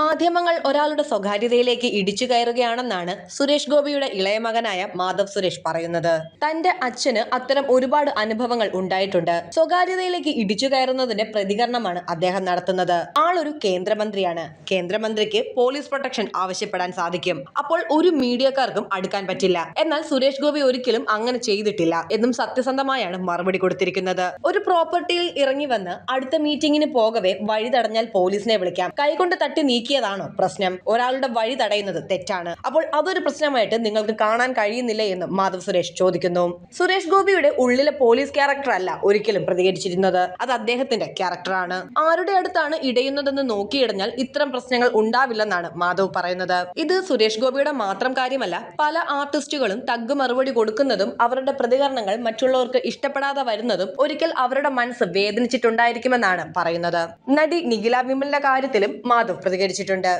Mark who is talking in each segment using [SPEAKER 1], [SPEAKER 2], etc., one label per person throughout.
[SPEAKER 1] മാധ്യമങ്ങൾ ഒരാളുടെ സ്വകാര്യതയിലേക്ക് ഇടിച്ചു കയറുകയാണെന്നാണ് സുരേഷ് ഗോപിയുടെ ഇളയ മകനായ മാധവ് സുരേഷ് പറയുന്നത്. തന്റെ അച്ഛന് അത്തരം ഒരുപാട് അനുഭവങ്ങൾ ഉണ്ടായിട്ടുണ്ട്. സ്വകാര്യതയിലേക്ക് ഇടിച്ചു കയറുന്നതിന്റെ പ്രതികരണമാണ് അദ്ദേഹം നടത്തുന്നത്. ആളൊരു കേന്ദ്രമന്ത്രിയാണ്. കേന്ദ്രമന്ത്രിക്ക് പോലീസ് പ്രൊട്ടക്ഷൻ ആവശ്യപ്പെടാൻ സാധിക്കും. അപ്പോൾ ഒരു മീഡിയക്കാർക്കും അടുക്കാൻ പറ്റില്ല. എന്നാൽ സുരേഷ് ഗോപി ഒരിക്കലും അങ്ങനെ ചെയ്തിട്ടില്ല എന്നും സത്യസന്ധമായാണ് മറുപടി കൊടുത്തിരിക്കുന്നത്. ഒരു പ്രോപ്പർട്ടിയിൽ ഇറങ്ങി വന്ന് അടുത്ത മീറ്റിംഗിന് പോകവേ വഴി തടഞ്ഞാൽ പോലീസിനെ വിളിക്കാം. കൈകൊണ്ട് തട്ടി നീക്കിയതാണോ പ്രശ്നം. ഒരാളുടെ വഴി തടയുന്നത് തെറ്റാണ്. അപ്പോൾ അതൊരു പ്രശ്നമായിട്ട് നിങ്ങൾക്ക് കാണാൻ കഴിയുന്നില്ല എന്ന് മാധവ് സുരേഷ് ചോദിക്കുന്നു. സുരേഷ് ഗോപിയുടെ ഉള്ളിലെ പോലീസ് ക്യാരക്ടർ അല്ല ഒരിക്കലും പ്രതികരിച്ചിരുന്നത്. അത് അദ്ദേഹത്തിന്റെ ക്യാരക്ടറാണ് ആരുടെ അടുത്താണ് ഇടയുന്നതെന്ന് നോക്കിയിടഞ്ഞാൽ ഇത്തരം പ്രശ്നങ്ങൾ ഉണ്ടാവില്ലെന്നാണ് മാധവ് പറയുന്നത്. ഇത് സുരേഷ് ഗോപിയുടെ മാത്രം കാര്യമല്ല പല ആർട്ടിസ്റ്റുകളും തഗ് മറുപടി കൊടുക്കുന്നതും അവരുടെ പ്രതികരണങ്ങൾ മറ്റുള്ളവർക്ക് ഇഷ്ടപ്പെടാതെ വരുന്നതും ഒരിക്കൽ അവരുടെ മനസ്സ് വേദനിച്ചിട്ടുണ്ടായിരിക്കുമെന്നാണ് പറയുന്നത്. നടി നിഖില വിമലിന്റെ കാര്യത്തിലും മാധവ് പ്രതികരിച്ചിട്ടുണ്ട്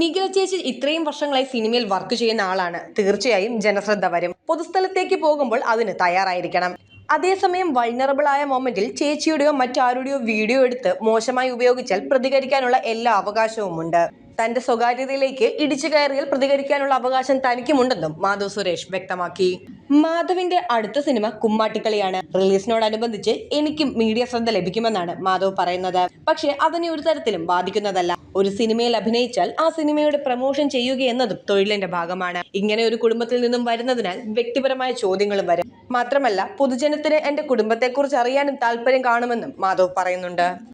[SPEAKER 1] നിഖില ചേച്ചി ഇത്രയും വർഷങ്ങളായി സിനിമയിൽ വർക്ക് ചെയ്യുന്ന ആളാണ്. തീർച്ചയായും ജനശ്രദ്ധ വരും. പൊതുസ്ഥലത്തേക്ക് പോകുമ്പോൾ അതിന് തയ്യാറായിരിക്കണം. അതേസമയം വൾണറബിൾ ആയ മൊമെന്റിൽ ചേച്ചിയുടെയോ മറ്റാരുടെയോ വീഡിയോ എടുത്ത് മോശമായി ഉപയോഗിച്ചാൽ പ്രതികരിക്കാനുള്ള എല്ലാ അവകാശവുമുണ്ട് തന്റെ സ്വകാര്യതയിലേക്ക് ഇടിച്ചു കയറിയാൽ പ്രതികരിക്കാനുള്ള അവകാശം തനിക്കുമുണ്ടെന്നും മാധവ് സുരേഷ് വ്യക്തമാക്കി. മാധവിന്റെ അടുത്ത സിനിമ കുമ്മാട്ടിക്കളിയാണ്. റിലീസിനോടനുബന്ധിച്ച് എനിക്കും മീഡിയ ശ്രദ്ധ ലഭിക്കുമെന്നാണ് മാധവ് പറയുന്നത്. പക്ഷേ അതിനെ ഒരു തരത്തിലും ബാധിക്കുന്നതല്ല. ഒരു സിനിമയിൽ അഭിനയിച്ചാൽ ആ സിനിമയുടെ പ്രമോഷൻ ചെയ്യുക എന്നതും തൊഴിലിന്റെ ഭാഗമാണ്. ഇങ്ങനെ ഒരു കുടുംബത്തിൽ നിന്നും വരുന്നതിനാൽ വ്യക്തിപരമായ ചോദ്യങ്ങളും വരും. മാത്രമല്ല പൊതുജനത്തിന് എന്റെ കുടുംബത്തെക്കുറിച്ച് അറിയാനും താല്പര്യം കാണുമെന്നും മാധവ് പറയുന്നുണ്ട്.